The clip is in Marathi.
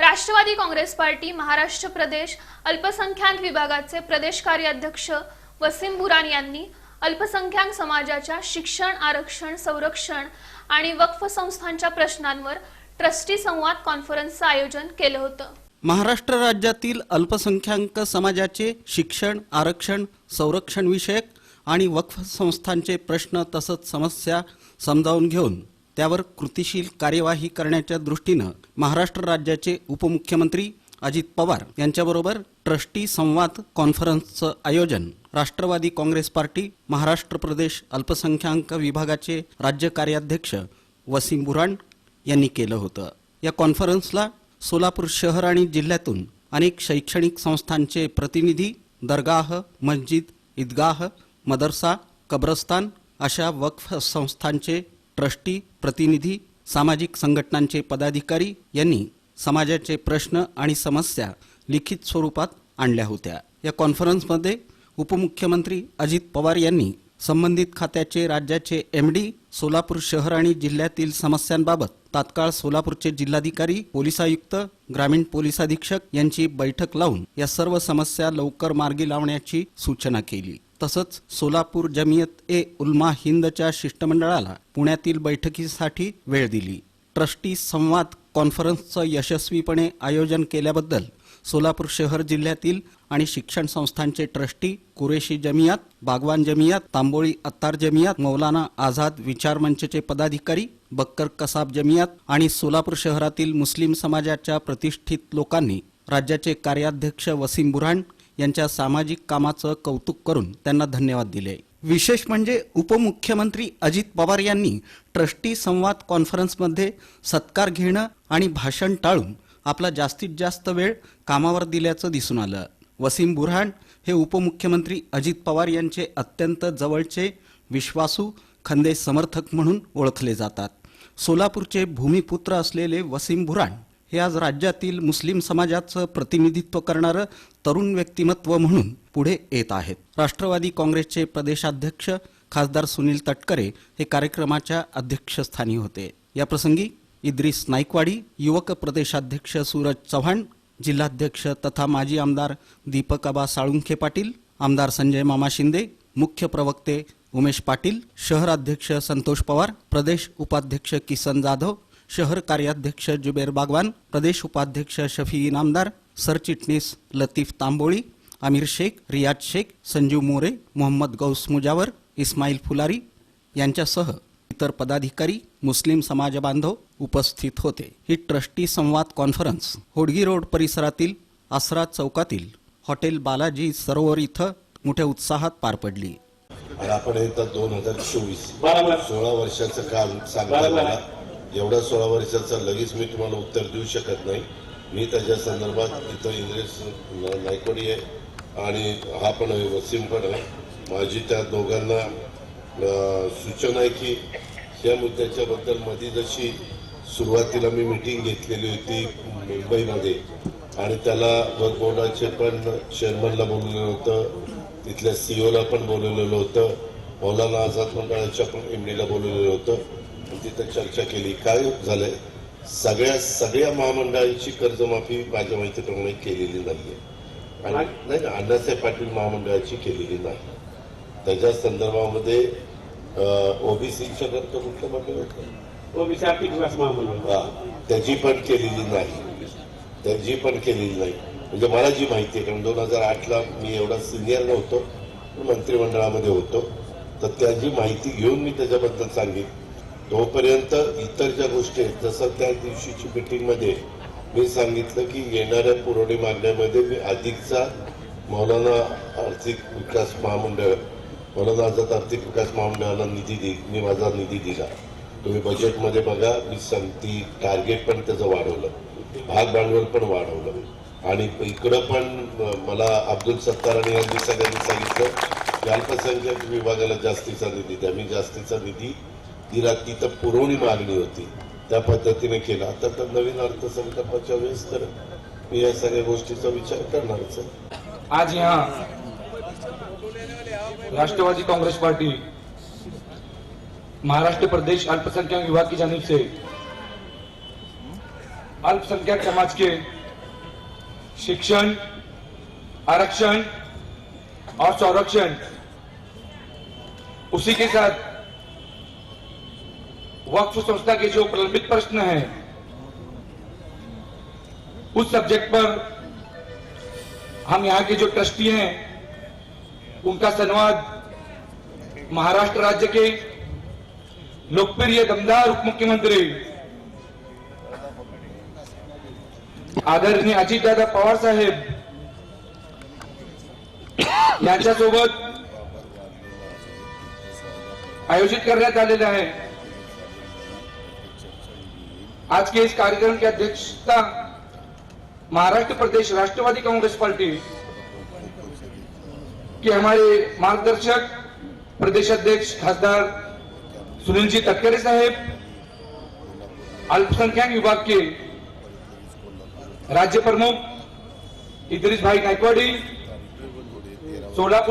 राष्ट्रवादी काँग्रेस पार्टी महाराष्ट्र प्रदेश अल्पसंख्याक विभागाचे प्रदेश कार्याध्यक्ष वसीम बुरान यांनी अल्पसंख्याक समाजाच्या शिक्षण आरक्षण संरक्षण आणि वक्फ संस्थांच्या प्रश्नांवर ट्रस्टी संवाद कॉन्फरन्सचं आयोजन केलं होतं. महाराष्ट्र राज्यातील अल्पसंख्याक समाजाचे शिक्षण आरक्षण संरक्षण विषयक आणि वक्फ संस्थांचे प्रश्न तसंच समस्या समजावून घेऊन त्यावर कृतीशील कार्यवाही करण्याच्या दृष्टीनं महाराष्ट्र राज्याचे उपमुख्यमंत्री अजित पवार यांच्याबरोबर ट्रस्टी संवाद कॉन्फरन्सचं आयोजन राष्ट्रवादी काँग्रेस पार्टी महाराष्ट्र प्रदेश अल्पसंख्याक विभागाचे राज्य कार्याध्यक्ष वसीम बुराण यांनी केलं होतं. या कॉन्फरन्सला सोलापूर शहर आणि जिल्ह्यातून अनेक शैक्षणिक संस्थांचे प्रतिनिधी दरगाह मस्जिद ईदगाह मदरसा कब्रस्तान अशा वक्फ संस्थांचे ट्रस्टी प्रतिनिधी सामाजिक संघटनांचे पदाधिकारी यांनी समाजाचे प्रश्न आणि समस्या लिखित स्वरूपात आणल्या होत्या. या कॉन्फरन्समध्ये उपमुख्यमंत्री अजित पवार यांनी संबंधित खात्याचे राज्याचे एम डी सोलापूर शहर आणि जिल्ह्यातील समस्यांबाबत तात्काळ सोलापूरचे जिल्हाधिकारी पोलीस आयुक्त ग्रामीण पोलीस अधीक्षक यांची बैठक लावून या सर्व समस्या लवकर मार्गी लावण्याची सूचना केली. तसंच सोलापूर जमियत ए उल्मा हिंदच्या शिष्टमंडळाला पुण्यातील बैठकीसाठी वेळ दिली. ट्रस्टी संवाद कॉन्फरन्सचं यशस्वीपणे आयोजन केल्याबद्दल सोलापूर शहर जिल्ह्यातील आणि शिक्षण संस्थांचे ट्रस्टी कुरेशी जमियात बागवान जमियात तांबोळी अत्तार जमियात मौलाना आझाद विचार मंचचे पदाधिकारी बक्कर कसाब जमियात आणि सोलापूर शहरातील मुस्लिम समाजाच्या प्रतिष्ठित लोकांनी राज्याचे कार्याध्यक्ष वसीम बुऱ्हाण यांच्या सामाजिक कामाचं कौतुक करून त्यांना धन्यवाद दिले. विशेष म्हणजे उपमुख्यमंत्री अजित पवार यांनी ट्रस्टी संवाद कॉन्फरन्समध्ये सत्कार घेणं आणि भाषण टाळून आपला जास्तीत जास्त वेळ कामावर दिल्याचं दिसून आलं. वसीम बुरहान हे उपमुख्यमंत्री अजित पवार यांचे अत्यंत जवळचे विश्वासू खंदे समर्थक म्हणून ओळखले जातात. सोलापूरचे भूमिपुत्र असलेले वसीम बुराण हे आज राज्यातील मुस्लिम समाजाचं प्रतिनिधित्व करणारं तरुण व्यक्तिमत्व म्हणून पुढे येत आहेत. राष्ट्रवादी काँग्रेसचे प्रदेशाध्यक्ष खासदार सुनील तटकरे हे कार्यक्रमाच्या अध्यक्षस्थानी होते. याप्रसंगी इद्रिस नाईकवाडी युवक प्रदेशाध्यक्ष सूरज चव्हाण जिल्हाध्यक्ष तथा माजी आमदार दीपक अबा साळुंखे पाटील आमदार संजय मामा शिंदे मुख्य प्रवक्ते उमेश पाटील शहराध्यक्ष संतोष पवार प्रदेश उपाध्यक्ष किसन जाधव शहर कार्याध्यक्ष जुबेर बागवान प्रदेश उपाध्यक्ष शफी इनामदार सरचिटणीस लतीफ तांबोळी आमिर शेख रियाज शेख संजीव मोरे मोहम्मद गौस मुजावर इस्माईल फुलारी यांच्यासह इतर पदाधिकारी मुस्लिम समाज बांधव उपस्थित होते. ही ट्रस्टी संवाद कॉन्फरन्स होडगी रोड परिसरातील आसरा चौकातील हॉटेल बालाजी सरोवर इथं मोठ्या उत्साहात पार पडली. आपण येतात दोन हजार चोवीस. सोळा वर्षाचं काम सांगता एवढा एवढ्या सोळा वर्षाचा लगेच मी तुम्हाला उत्तर देऊ शकत नाही. मी त्याच्या संदर्भात तिथं इंद्रेश नायकोडी आहे आणि हा पण आहे वसीम पण आहे. माझी त्या दोघांना सूचना आहे की या मुद्द्याच्याबद्दलमध्ये जशी सुरुवातीला मी मिटिंग घेतलेली होती मुंबईमध्ये आणि त्याला वर्क बोर्डाचे पण चेअरमनला बोलवलेलं होतं तिथल्या सीओला पण बोलवलेलं होतं मौलाना आझाद मंडळाच्या पण एमडीला बोलवलेलं होतं. तिथं चर्चा केली. काय झालंय? सगळ्या सगळ्या महामंडळांची कर्जमाफी माझ्या माहितीप्रमाणे केलेली नाहीये. आणि नाही ना अण्णासाहेब पाटील महामंडळाची केलेली नाही. त्याच्या संदर्भामध्ये ओबीसीच्या करता कुठलं होतं? ओबीसी आर्थिक विकास महामंडळ. हा, त्याची पण केलेली नाही. त्याची पण केलेली नाही. म्हणजे मला जी माहिती आहे कारण दोन हजार आठला मी एवढा सिनियर नव्हतो मंत्रिमंडळामध्ये होतो तर त्याची माहिती घेऊन मी त्याच्याबद्दल सांगेन. तोपर्यंत इतर ज्या गोष्टी आहेत जसं त्या दिवशीची मिटिंगमध्ये मी सांगितलं की येणाऱ्या पुरवणी मागण्यामध्ये मी अधिकचा मौलाना आर्थिक विकास महामंडळ मौलाना आझाद आर्थिक विकास महामंडळाला निधी दे मी माझा निधी दिला. तुम्ही बजेटमध्ये बघा मी सांगती टार्गेट पण त्याचं वाढवलं. भाग भांडवल पण वाढवलं. आणि इकडं पण मला अब्दुल सत्तार आणि यांनी सगळ्यांनी सांगितलं की अल्पसंख्याक विभागाला जास्तीचा निधी द्या. मी जास्तीचा निधी तिला तिथं पुरवणी मागणी होती. त्या पद्धतीने केला. आता तर नवीन अर्थसंकल्पाच्या वेळेस तर मी या सगळ्या गोष्टीचा विचार करणारच आहे आज यहाँ राष्ट्रवादी कांग्रेस पार्टी महाराष्ट्र प्रदेश अल्पसंख्यक विभाग की जानिब से अल्पसंख्यक समाज के शिक्षण आरक्षण और संरक्षण. उसी के साथ वक्फ संस्था के जो प्रलंबित प्रश्न है, उस सब्जेक्ट पर हम यहाँ के जो ट्रस्टी हैं, उनका संवाद महाराष्ट्र राज्य के लोकप्रिय दमदार उप मुख्यमंत्री आदरणीय अजितदादा पवार साहेब यांच्यासोबत आयोजित करण्यात आलेलं आहे. आज के इस कार्यक्रम की अध्यक्षता महाराष्ट्र प्रदेश राष्ट्रवादी कांग्रेस पार्टी के हमारे मार्गदर्शक प्रदेश अध्यक्ष खासदार सुनील जी तटकरे साहेब अल्पसंख्यक विभाग के राज्य प्रमुख इद्रिस भाई गायकवाड़ी सोलापुर